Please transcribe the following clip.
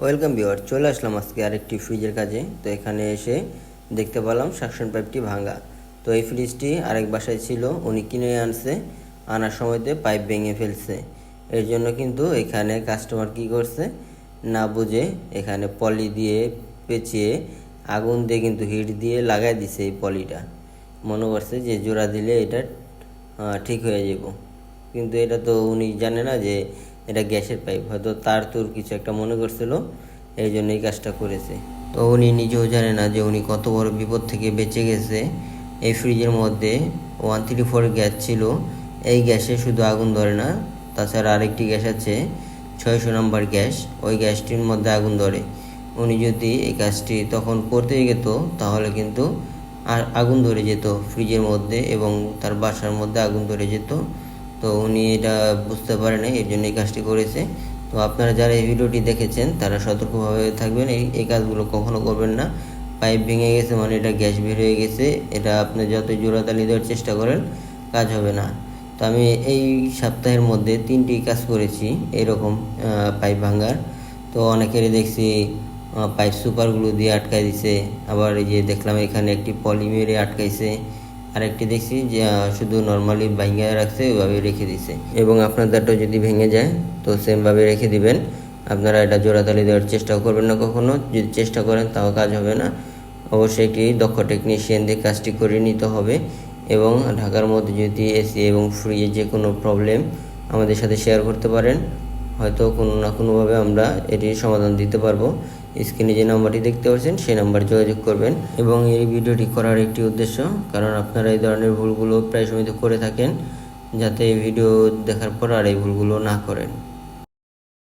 Welcome ভিওয়ার চলে আসলাম আজকে আরেকটি ফ্রিজের কাজে। তো এখানে এসে দেখতে পেলাম সাকশন পাইপটি ভাঙা তো এই ফ্রিজটি আরেক বাসায় ছিল, উনি কিনে আনছে, আনার সময়তে পাইপ ভেঙে ফেলছে। এর জন্য কিন্তু এখানে কাস্টমার কি করছে, না বুঝে এখানে পলি দিয়ে পেঁচিয়ে আগুন দিয়ে কিন্তু হিট দিয়ে লাগাই দিছে এই পলিটা মনে করছে যে জোড়া দিলে এটা ঠিক হয়ে যাব। কিন্তু এটা তো উনি জানে না যে এটা গ্যাসের পাইপ। হয়তো তার তোর কিছু একটা মনে করছিল, এই জন্য এই কাজটা করেছে। তো উনি নিজেও জানে না যে উনি কত বড় বিপদ থেকে বেঁচে গেছে। এই ফ্রিজের মধ্যে ওয়ান থ্রি ফোর গ্যাস ছিল। এই গ্যাসে শুধু আগুন ধরে না, তাছাড়া আরেকটি গ্যাস আছে, ছয়শো নাম্বার গ্যাস। ওই গ্যাসটির মধ্যে আগুন ধরে। উনি যদি এই কাজটি তখন করতে যেত, তাহলে কিন্তু আর আগুন ধরে যেত ফ্রিজের মধ্যে এবং তার বাসার মধ্যে আগুন ধরে যেত। তো উনি এটা বুঝতে পারে না এর জন্য এই কাজটি করেছে। তো আপনারা যারা এই ভিডিওটি দেখেছেন, তারা সতর্কভাবে থাকবেন, এই এই কাজগুলো কখনো করবেন না। পাইপ ভেঙে গেছে মানে এটা গ্যাস বের হয়ে গেছে, এটা আপনি যতই জোড়াতালি দেওয়ার চেষ্টা করেন, কাজ হবে না। তো আমি এই সপ্তাহের মধ্যে তিনটি কাজ করেছি, এরকম পাইপ ভাঙার। তো অনেকেরই দেখছি পাইপ সুপারগুলো দিয়ে আটকাই দিছে, আবার এই যে দেখলাম এখানে একটি পলিমেরে আটকাইছে। আরেকটি দেখছি যে শুধু নর্মালি ভাঙিয়ে রাখছে ওইভাবে রেখে দিছে। এবং আপনাদেরটা যদি ভেঙে যায়, তো সেমভাবে রেখে দিবেন। আপনারা এটা জোড়াতালি দেওয়ার চেষ্টা করবেন না কখনো। যদি চেষ্টা করেন, তাও কাজ হবে না। অবশ্যই একটি দক্ষ টেকনিশিয়ান দিয়ে কাজটি করে নিতে হবে। এবং ঢাকার মধ্যে যদি এসি এবং ফ্রিজে যে কোনো প্রবলেম আমাদের সাথে শেয়ার করতে পারেন। হয়তো কোনো না কোনোভাবে আমরা এটির সমাধান দিতে পারব। স্ক্রিনে যে নাম্বারটি দেখতে পাচ্ছেন, সেই নাম্বার যোগাযোগ করবেন এবং এই ভিডিওটি করার একটি উদ্দেশ্য, কারণ আপনারা এই ধরনের ভুলগুলো প্রায় সময় করে থাকেন, যাতে এই ভিডিও দেখার পর আর এই ভুলগুলো না করেন।